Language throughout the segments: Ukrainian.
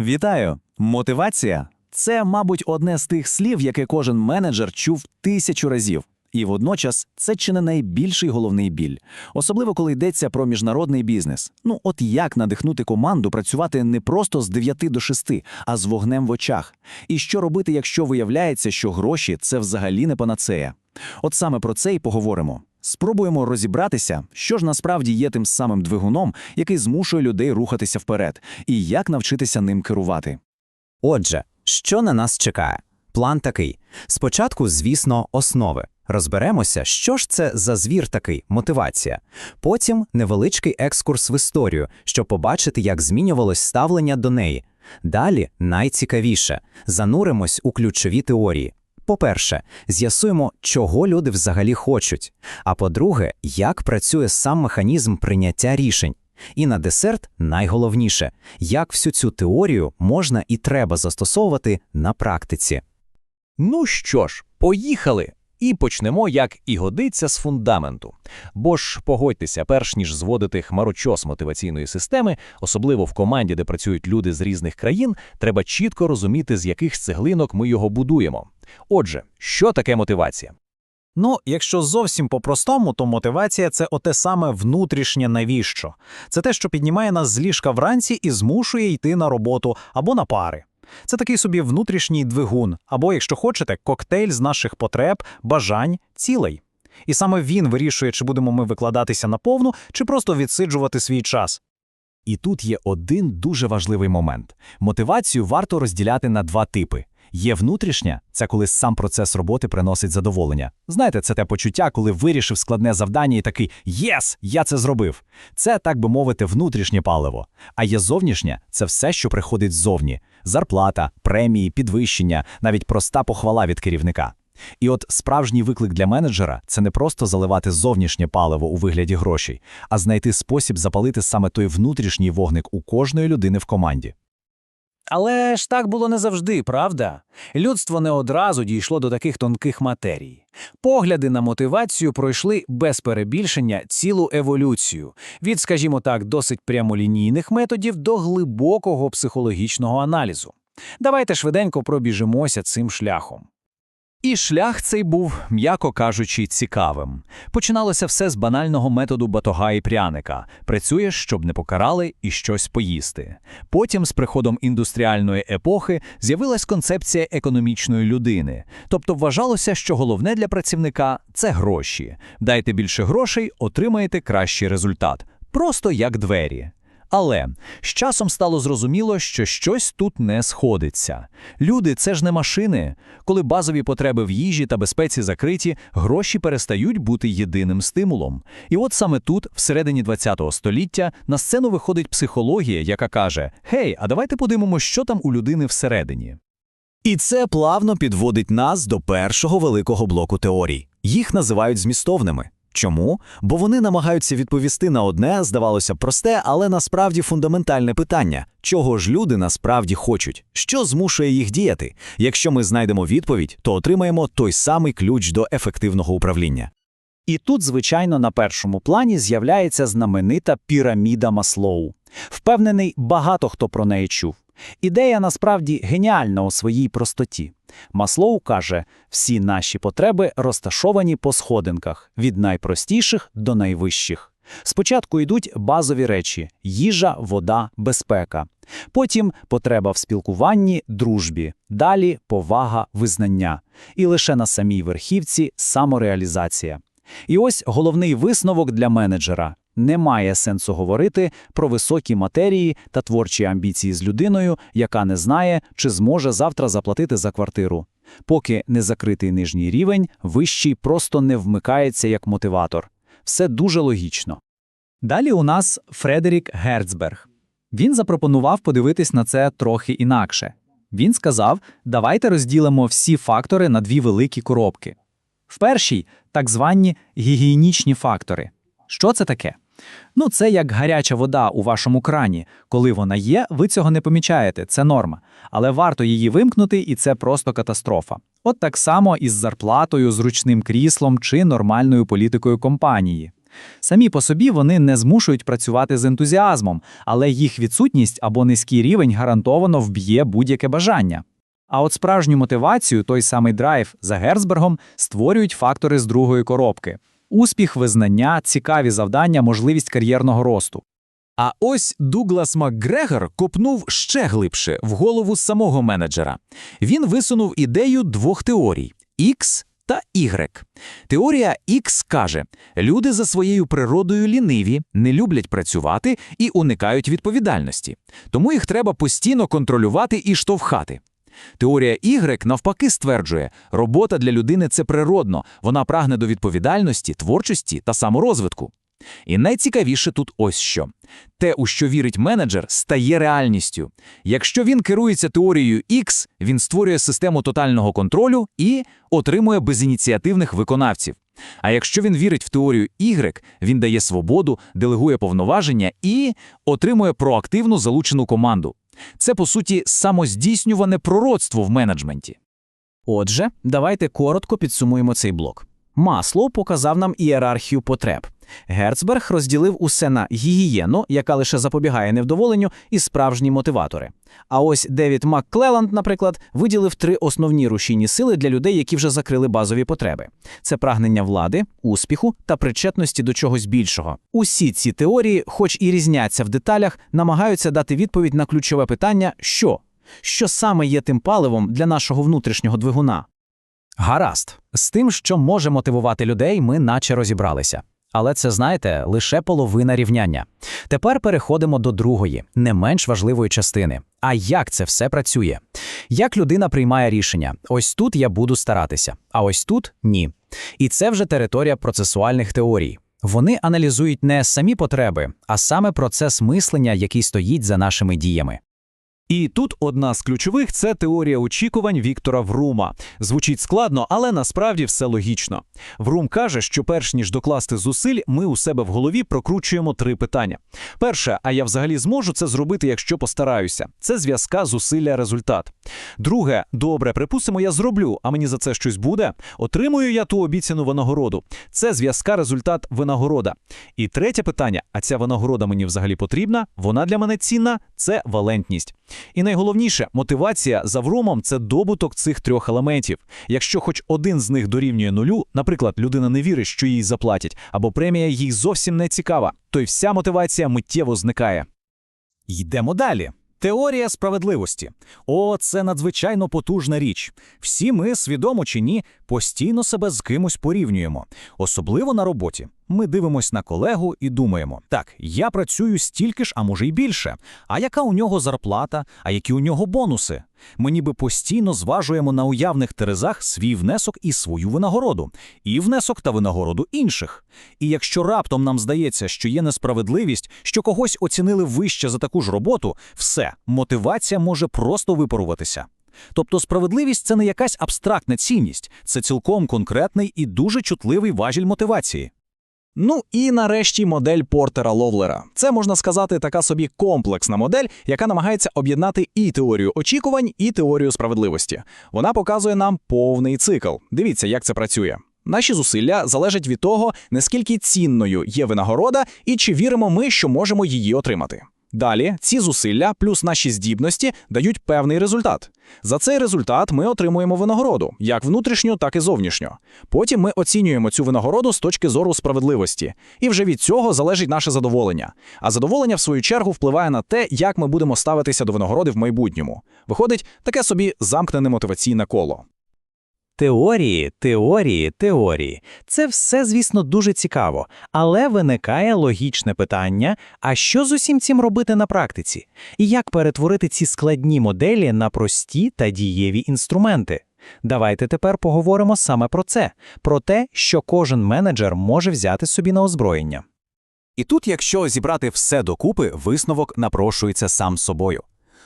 Вітаю! Мотивація це, мабуть, одне з тих слів, яке кожен менеджер чув тисячу разів. І водночас це чи не найбільший головний біль, особливо коли йдеться про міжнародний бізнес. Ну, от як надихнути команду працювати не просто з 9 до 6, а з вогнем в очах. І що робити, якщо виявляється, що гроші це взагалі не панацея? От саме про це і поговоримо. Спробуємо розібратися, що ж насправді є тим самим двигуном, який змушує людей рухатися вперед, і як навчитися ним керувати. Отже, що на нас чекає? План такий. Спочатку, звісно, основи. Розберемося, що ж це за звір такий мотивація. Потім невеличкий екскурс в історію, щоб побачити, як змінювалось ставлення до неї. Далі найцікавіше зануримось у ключові теорії. По-перше, з'ясуємо, чого люди взагалі хочуть. А по-друге, як працює сам механізм прийняття рішень. І на десерт найголовніше, як всю цю теорію можна і треба застосовувати на практиці. Ну що ж, поїхали! І почнемо, як і годиться, з фундаменту. Бо ж, погодьтеся, перш ніж зводити хмарочос мотиваційної системи, особливо в команді, де працюють люди з різних країн, треба чітко розуміти, з яких цеглинок ми його будуємо. Отже, що таке мотивація? Ну, якщо зовсім по-простому, то мотивація це оте саме внутрішнє навіщо. Це те, що піднімає нас з ліжка вранці і змушує йти на роботу або на пари. Це такий собі внутрішній двигун, або, якщо хочете, коктейль з наших потреб, бажань, цілей. І саме він вирішує, чи будемо ми викладатися наповну, чи просто відсиджувати свій час. І тут є один дуже важливий момент. Мотивацію варто розділяти на два типи. Є внутрішня це коли сам процес роботи приносить задоволення. Знаєте, це те почуття, коли вирішив складне завдання і такий Єс, я це зробив. Це, так би мовити, внутрішнє паливо. А є зовнішнє це все, що приходить ззовні: зарплата, премії, підвищення, навіть проста похвала від керівника. І от справжній виклик для менеджера це не просто заливати зовнішнє паливо у вигляді грошей, а знайти спосіб запалити саме той внутрішній вогник у кожної людини в команді. Але ж так було не завжди, правда? Людство не одразу дійшло до таких тонких матерій. Погляди на мотивацію пройшли без перебільшення цілу еволюцію від, скажімо так, досить прямолінійних методів до глибокого психологічного аналізу. Давайте швиденько пробіжимося цим шляхом. І шлях цей був, м'яко кажучи, цікавим. Починалося все з банального методу батога і пряника працюєш, щоб не покарали і щось поїсти. Потім, з приходом індустріальної епохи, з'явилась концепція економічної людини. Тобто вважалося, що головне для працівника це гроші. Дайте більше грошей, отримаєте кращий результат. Просто як двері. Але з часом стало зрозуміло, що щось тут не сходиться. Люди це ж не машини. Коли базові потреби в їжі та безпеці закриті, гроші перестають бути єдиним стимулом. І от саме тут, всередині ХХ століття, на сцену виходить психологія, яка каже: Гей, а давайте подивимося, що там у людини всередині. І це плавно підводить нас до першого великого блоку теорій. Їх називають змістовними. Чому? Бо вони намагаються відповісти на одне, здавалося, просте, але насправді фундаментальне питання: чого ж люди насправді хочуть, що змушує їх діяти? Якщо ми знайдемо відповідь, то отримаємо той самий ключ до ефективного управління. І тут, звичайно, на першому плані з'являється знаменита піраміда Маслоу. Впевнений, багато хто про неї чув. Ідея насправді геніальна у своїй простоті. Маслоу каже, всі наші потреби розташовані по сходинках від найпростіших до найвищих. Спочатку йдуть базові речі: їжа, вода, безпека. Потім потреба в спілкуванні, дружбі, далі повага, визнання. І лише на самій верхівці самореалізація. І ось головний висновок для менеджера. Немає сенсу говорити про високі матерії та творчі амбіції з людиною, яка не знає, чи зможе завтра заплатити за квартиру. Поки не закритий нижній рівень, вищий просто не вмикається як мотиватор. Все дуже логічно. Далі у нас Фредерік Герцберг. Він запропонував подивитись на це трохи інакше. Він сказав: давайте розділимо всі фактори на дві великі коробки. В першій так звані гігієнічні фактори. Що це таке? Ну, це як гаряча вода у вашому крані. Коли вона є, ви цього не помічаєте, це норма. Але варто її вимкнути, і це просто катастрофа. От так само із зарплатою, зручним кріслом чи нормальною політикою компанії. Самі по собі вони не змушують працювати з ентузіазмом, але їх відсутність або низький рівень гарантовано вб'є будь-яке бажання. А от справжню мотивацію, той самий драйв за Герцбергом, створюють фактори з другої коробки: успіх, визнання, цікаві завдання, можливість кар'єрного росту. А ось Дуглас МакГрегор копнув ще глибше в голову самого менеджера. Він висунув ідею двох теорій X та Y. Теорія X каже, люди за своєю природою ліниві, не люблять працювати і уникають відповідальності. Тому їх треба постійно контролювати і штовхати. Теорія Y навпаки стверджує, робота для людини це природно, вона прагне до відповідальності, творчості та саморозвитку. І найцікавіше тут ось що. Те, у що вірить менеджер, стає реальністю. Якщо він керується теорією X, він створює систему тотального контролю і отримує безініціативних виконавців. А якщо він вірить в теорію Y, він дає свободу, делегує повноваження і отримує проактивну залучену команду. Це, по суті, самоздійснюване пророцтво в менеджменті. Отже, давайте коротко підсумуємо цей блок. Маслоу показав нам ієрархію потреб. Герцберг розділив усе на гігієну, яка лише запобігає невдоволенню, і справжні мотиватори. А ось Девід МакКлеланд, наприклад, виділив три основні рушійні сили для людей, які вже закрили базові потреби: це прагнення влади, успіху та причетності до чогось більшого. Усі ці теорії, хоч і різняться в деталях, намагаються дати відповідь на ключове питання: що? Що саме є тим паливом для нашого внутрішнього двигуна? Гаразд, з тим, що може мотивувати людей, ми наче розібралися. Але це, знаєте, лише половина рівняння. Тепер переходимо до другої, не менш важливої частини. А як це все працює? Як людина приймає рішення? Ось тут я буду старатися, а ось тут ні. І це вже територія процесуальних теорій. Вони аналізують не самі потреби, а саме процес мислення, який стоїть за нашими діями. І тут одна з ключових це теорія очікувань Віктора Врума. Звучить складно, але насправді все логічно. Врум каже, що перш ніж докласти зусиль, ми у себе в голові прокручуємо три питання. Перше, а я взагалі зможу це зробити, якщо постараюся. Це зв'язка зусилля результат. Друге, добре, припустимо, я зроблю, а мені за це щось буде. Отримую я ту обіцяну винагороду. Це зв'язка результат винагорода. І третє питання: а ця винагорода мені взагалі потрібна? Вона для мене цінна це валентність. І найголовніше, мотивація за врумом це добуток цих трьох елементів. Якщо хоч один з них дорівнює нулю, наприклад, людина не вірить, що їй заплатять, або премія їй зовсім не цікава, то й вся мотивація миттєво зникає. Йдемо далі. Теорія справедливості. О, це надзвичайно потужна річ. Всі ми, свідомо чи ні, постійно себе з кимось порівнюємо, особливо на роботі. Ми дивимось на колегу і думаємо: так, я працюю стільки ж, а може й більше. А яка у нього зарплата, а які у нього бонуси? Ми ніби постійно зважуємо на уявних терезах свій внесок і свою винагороду, і внесок та винагороду інших. І якщо раптом нам здається, що є несправедливість, що когось оцінили вище за таку ж роботу, все, мотивація може просто випаруватися. Тобто справедливість це не якась абстрактна цінність, це цілком конкретний і дуже чутливий важіль мотивації. Ну і нарешті модель Портера Ловлера. Це можна сказати така собі комплексна модель, яка намагається об'єднати і теорію очікувань, і теорію справедливості. Вона показує нам повний цикл. Дивіться, як це працює. Наші зусилля залежать від того, наскільки цінною є винагорода і чи віримо ми, що можемо її отримати. Далі ці зусилля плюс наші здібності дають певний результат. За цей результат ми отримуємо винагороду, як внутрішню, так і зовнішню. Потім ми оцінюємо цю винагороду з точки зору справедливості, і вже від цього залежить наше задоволення. А задоволення, в свою чергу, впливає на те, як ми будемо ставитися до винагороди в майбутньому. Виходить таке собі замкнене мотиваційне коло. Теорії, теорії, теорії. Це все, звісно, дуже цікаво, але виникає логічне питання: а що з усім цим робити на практиці? І як перетворити ці складні моделі на прості та дієві інструменти? Давайте тепер поговоримо саме про це, про те, що кожен менеджер може взяти собі на озброєння. І тут, якщо зібрати все докупи, висновок напрошується сам собою.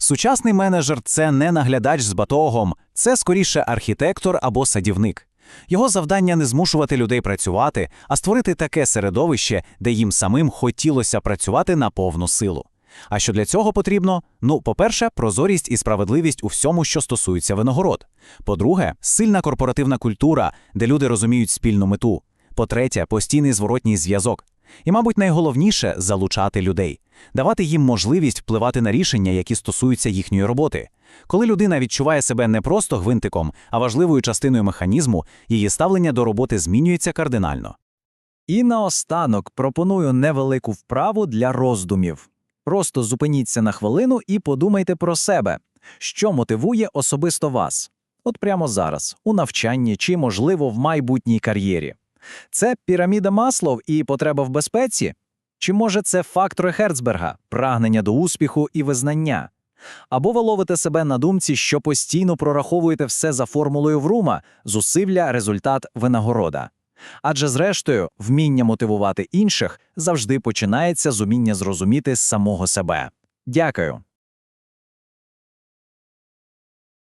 Сучасний менеджер це не наглядач з батогом, це скоріше архітектор або садівник. Його завдання не змушувати людей працювати, а створити таке середовище, де їм самим хотілося працювати на повну силу. А що для цього потрібно? Ну, по-перше, прозорість і справедливість у всьому, що стосується винагород. По-друге, сильна корпоративна культура, де люди розуміють спільну мету. По-третє, постійний зворотній зв'язок. І, мабуть, найголовніше залучати людей, давати їм можливість впливати на рішення, які стосуються їхньої роботи. Коли людина відчуває себе не просто гвинтиком, а важливою частиною механізму, її ставлення до роботи змінюється кардинально. І наостанок пропоную невелику вправу для роздумів. Просто зупиніться на хвилину і подумайте про себе, що мотивує особисто вас. От прямо зараз, у навчанні чи, можливо, в майбутній кар'єрі. Це піраміда Маслов і потреба в безпеці? Чи може це фактори Херцберга, прагнення до успіху і визнання? Або ви ловите себе на думці, що постійно прораховуєте все за формулою Врума – зусилля, результат, винагорода. Адже, зрештою, вміння мотивувати інших завжди починається з уміння зрозуміти самого себе. Дякую.